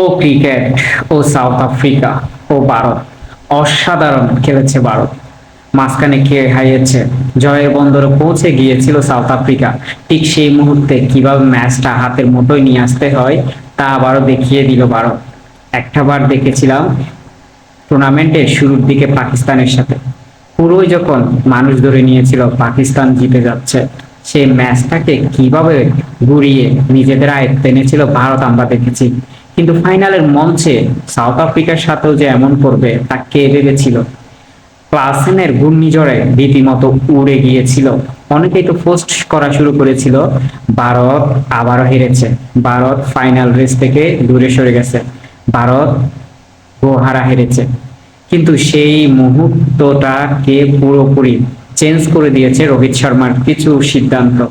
ও cricket, ও South Africa, ও ভারত। অসাধারণ খেলেছে ভারত। মাঝখানে কে হারিয়েছে? জয়ের বন্দরে পৌঁছে গিয়েছিল সাউথ আফ্রিকা। ঠিক সেই মুহূর্তে কীভাবে ম্যাচটা হাতের মুঠোয় নিয়ে আসতে হয়, তা আবারও দেখিয়ে দিল ভারত। একটা বার দেখেছিলাম টুর্নামেন্টের শুরুর দিকে পাকিস্তানের সাথে। পুরোই যখন মানুষ ধরে নিয়েছিল পাকিস্তান জিতে যাচ্ছে, সেই ম্যাচটাকে কীভাবে ঘুরিয়ে নিজেদের আয়ত্তে এনেছিল ভারত আমরা দেখেছি। কিন্তু ফাইনালের মঞ্চে সাউথ আফ্রিকার সাথেও যে এমন করবে, তা কে ভেবেছিল? ক্লাসেনের ঘূর্ণিঝড়ে রীতিমতো উড়ে গিয়েছিল। অনেকেই তো পোস্ট করা শুরু করেছিল, ভারত আবারও হেরেছে। ভারত ফাইনাল রেস থেকে দূরে সরে গেছে। ভারত গোহারা হেরেছে। কিন্তু সেই মুহূর্তটাকে পুরোপুরি চেঞ্জ করে দিয়েছে রোহিত শর্মার কিছু সিদ্ধান্ত?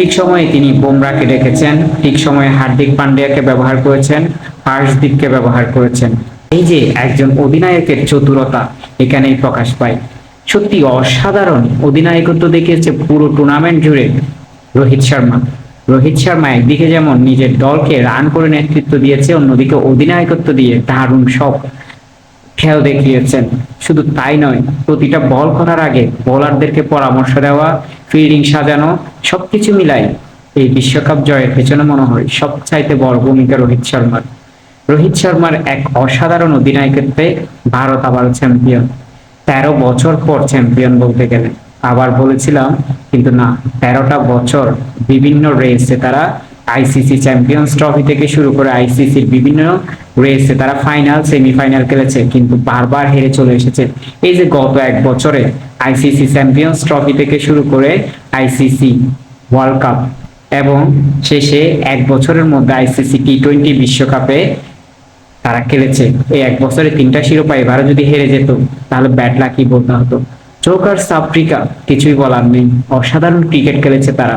ঠিক সময়ে তিনি বুমরাকে রেখেছেন ঠিক সময়ে হার্দিক পান্ডিয়াকে ব্যবহার করেছেন হর্ষদীপকে ব্যবহার করেছেন। এই যে একজন অধিনায়কের চতুরতা এখানেই প্রকাশ পায়। সত্যি অসাধারণ অধিনায়কত্ব দেখিয়েছে পুরো টুর্নামেন্ট জুড়ে রোহিত শর্মা। রোহিত শর্মা একদিকে যেমন নিজের দলকে রান করে নেতৃত্ব দিয়েছে, অন্যদিকে অধিনায়কত্ব দিয়ে দারুণ সব খেল দেখিয়েছেন। শুধু তাই নয়, প্রতিটা বল করার আগে বোলারদেরকে পরামর্শ দেওয়া, ফিল্ডিং সাজানো, সবকিছু মিলাই এই বিশ্বকাপ জয়ের পেছনে মনে হয় সবচাইতে বড় ভূমিকা রোহিত শর্মার। রোহিত শর্মার এক অসাধারণ অধিনায়কত্বে ভারত আবার চ্যাম্পিয়ন। তেরো বছর পর চ্যাম্পিয়ন বলতে গেলে। আবার বলেছিলাম, কিন্তু না, তেরোটা বছর বিভিন্ন রেসে তারা আইসিসি চ্যাম্পিয়ন্স ট্রফি থেকে শুরু করে আইসিসির বিভিন্ন রেসে তারা ফাইনাল সেমিফাইনাল খেলেছে, কিন্তু বারবার হেরে চলে এসেছে। এই যে গত এক বছরে আইসিসি চ্যাম্পিয়ন্স ট্রফি থেকে শুরু করে আইসিসি ওয়ার্ল্ড কাপ এবং শেষে এক বছরের মধ্যে আইসিসি টি টোয়েন্টি বিশ্বকাপে তারা খেলেছে। এই এক বছরে তিনটা শিরোপা এবারও যদি হেরে যেত, তাহলে ব্যাট লাকি বলতে হতো। চৌকার্স আফ্রিকা কিছুই বলার নেই। অসাধারণ ক্রিকেট খেলেছে তারা।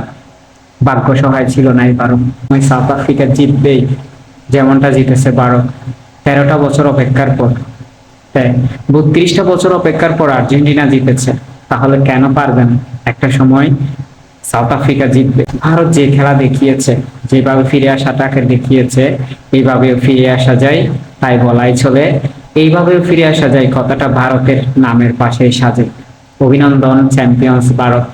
ভাগ্য সহায় ছিল না এবারও সাউথ আফ্রিকা জিতবেই, যেমনটা জিতেছে ভারত তেরোটা বছর অপেক্ষার পর। বত্রিশটা বছর অপেক্ষার পর আর্জেন্টিনা জিতেছে। তাহলে কেন পারবেন? একটা সময় সাউথ আফ্রিকা জিতবে। ভারত যে খেলা দেখিয়েছে, যেভাবে ফিরে আসাটাকে দেখিয়েছে, এইভাবেও ফিরে আসা যায়, তাই বলাই চলে। এইভাবেও ফিরে আসা যায় কথাটা ভারতের নামের পাশে সাজে। অভিনন্দন চ্যাম্পিয়ন্স ভারত।